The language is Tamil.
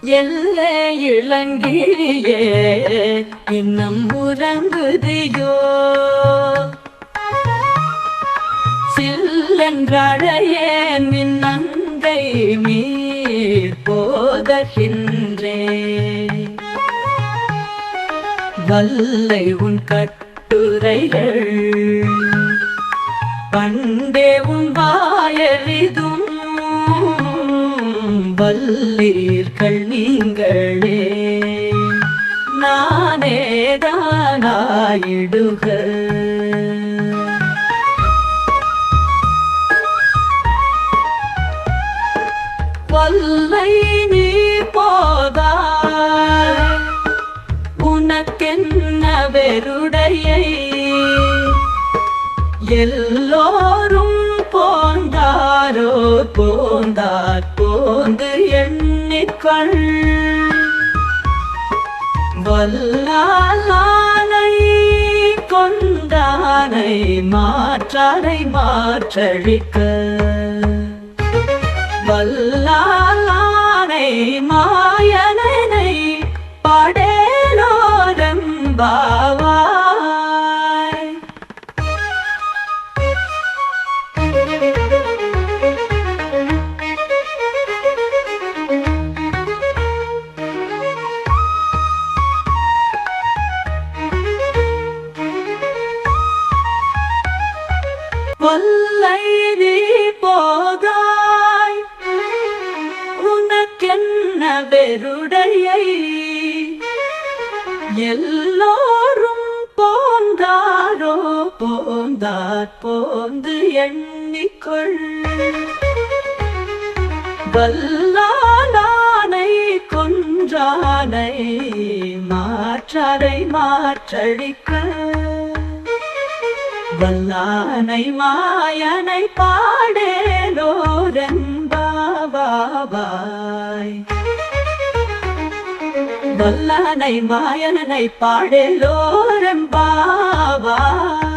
எல்லை இளங்கிரியே இன்னும் உறங்குதியோ? சில்லென்றழையே நின் நங்கை மீர் போதகின்றே. வல்லை உன் கட்டுரைகள் பண்டே உன் வாயறிதும் வல்லீர்கள் நீங்களே. நானே தானாயிடுக. வல்லை நீ போதா உனக்கென்ன வெருடையை எல்லோரும் யாரோ போந்தார் போந்து எண்ணிக்கொள் வல்லானை கொண்டானை மாற்றானை மாற்றழிக்க. வல்லானை மாயனை படேலோரம்பா வல்லை நீ போதாய். உனக்கென்ன வெருடையை எல்லோரும் போந்தாரோ போந்தார் போந்து எண்ணிக்கொள். வல்லானை கொன்றானை மாற்றரை மாற்றழிக்க. வல்லானை மாயனை பாடேலோரன்பாவாய் வல்லானை மாயனை பாடேலோரம்பாவாய்